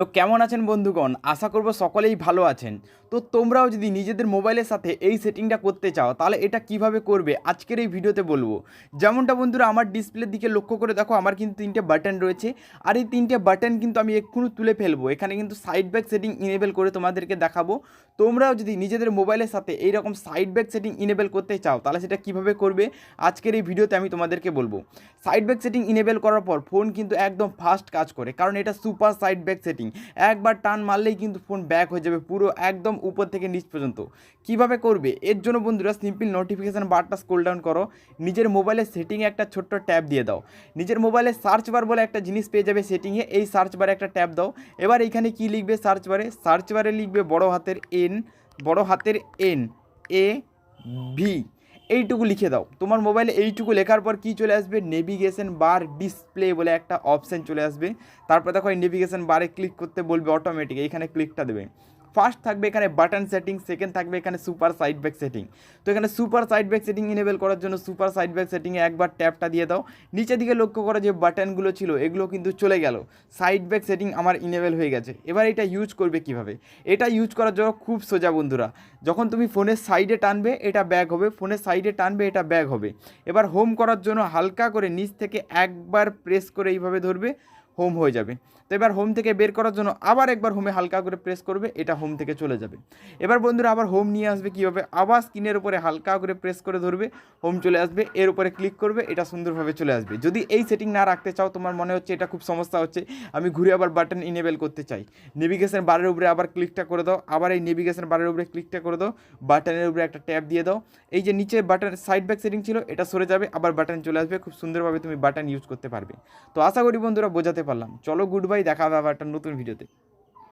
তো কেমন আছেন বন্ধুগণ? আশা করব সকলেই ভালো আছেন। তো তোমরাও যদি নিজেদের মোবাইলের সাথে এই সেটিংটা করতে চাও, তাহলে এটা কীভাবে করবে? আজকের এই ভিডিওতে বলব। যেমনটা বন্ধুরা আমার ডিসপ্লের দিকে লক্ষ্য করে দেখো, আমার কিন্তু তিনটে বাটন রয়েছে। আর এই তিনটে বাটন কিন্তু আমি এক্ষুনি তুলে ফেলব। এখানে কিন্তু সাইড ব্যাক সেটিং ইনেবল করে তোমাদেরকে দেখাবো। তোমরাও যদি নিজেদের মোবাইলের সাথে এই রকম সাইড ব্যাক সেটিং ইনেবল করতে চাও, তাহলে সেটা কীভাবে করবে? আজকের এই ভিডিওতে আমি তোমাদেরকে বলব। সাইড ব্যাক সেটিং ইনেবল করার পর ফোন কিন্তু একদম ফাস্ট কাজ করে। কারণ এটা সুপার সাইড ব্যাক সেটিং একবার টান মারলেই কিন্তু ফোন ব্যাক হয়ে যাবে পুরো একদম উপর থেকে নিচ পর্যন্ত। কীভাবে করবে? এর জন্য বন্ধুরা সিম্পল নোটিফিকেশান বারটা স্ক্রোল ডাউন করো। নিজের মোবাইলের সেটিংয়ে একটা ছোট্ট ট্যাব দিয়ে দাও। নিজের মোবাইলে সার্চ বার বলে একটা জিনিস পেয়ে যাবে সেটিংয়ে এই সার্চ বারে একটা ট্যাব দাও। এবার এখানে কি লিখবে সার্চ বারে সার্চ বারে লিখবে বড় হাতের এন বড় হাতের এন এ ভি এইটুকু লিখে দাও। তোমার মোবাইলে এইটুকু লেখার পর কি চলে আসবে? নেভিগেশন বার ডিসপ্লে বলে একটা অপশান চলে আসবে। তারপর দেখো এই নেভিগেশন বারে ক্লিক করতে বলবে অটোমেটিক এইখানে ক্লিকটা দেবে। ফার্স্ট থাকবে এখানে বাটন সেটিং, সেকেন্ড থাকবে এখানে সুপার সাইড ব্যাক সেটিং। তো এখানে super side back setting enable করার জন্য সুপার সাইড ব্যাক সেটিংয়ে একবার ট্যাপটা দিয়ে দাও। নিচের দিকে লক্ষ্য করো যে বাটনগুলো ছিল, এগুলো কিন্তু চলে গেল। সাইড ব্যাক সেটিং আমার ইনেবল হয়ে গেছে। এবার এটা ইউজ করবে কীভাবে? এটা ইউজ করার জন্য খুব সোজা বন্ধুরা। যখন তুমি ফোনের সাইডে টানবে, এটা ব্যাগ হবে। ফোনের সাইডে টানবে, এটা ব্যাগ হবে। এবার হোম করার জন্য হালকা করে নিচ থেকে একবার প্রেস করে এইভাবে ধরবে। হোম হয়ে যাবে। তো এবার হোম থেকে বের করার জন্য আবার একবার হোমে হালকা করে প্রেস করবে, এটা হোম থেকে চলে যাবে। এবার বন্ধুরা আবার হোম নিয়ে আসবে কীভাবে? আবার স্ক্রিনের উপরে হালকা করে প্রেস করে ধরবে হোম চলে আসবে, এর উপরে ক্লিক করবে, এটা সুন্দরভাবে চলে আসবে। যদি এই সেটিং না রাখতে চাও, তোমার মনে হচ্ছে এটা খুব সমস্যা হচ্ছে, আমি ঘুরে আবার বাটন ইনেবল করতে চাই। নেভিগেশন বারের উপরে আবার ক্লিকটা করে দাও, আবার এই নেভিগেশন বারের উপরে ক্লিকটা করে দাও বাটনের উপরে একটা ট্যাপ দিয়ে দাও। এই যে নিচে বাটন সাইড ব্যাক সেটিং ছিল, এটা সরে যাবে, আবার বাটন চলে আসবে, খুব সুন্দরভাবে তুমি বাটন ইউজ করতে পারবে। তো আশা করি বন্ধুরা বোঝাতে পারলাম। চলো গুড বাই দেখা হবে আবার একটা নতুন ভিডিওতে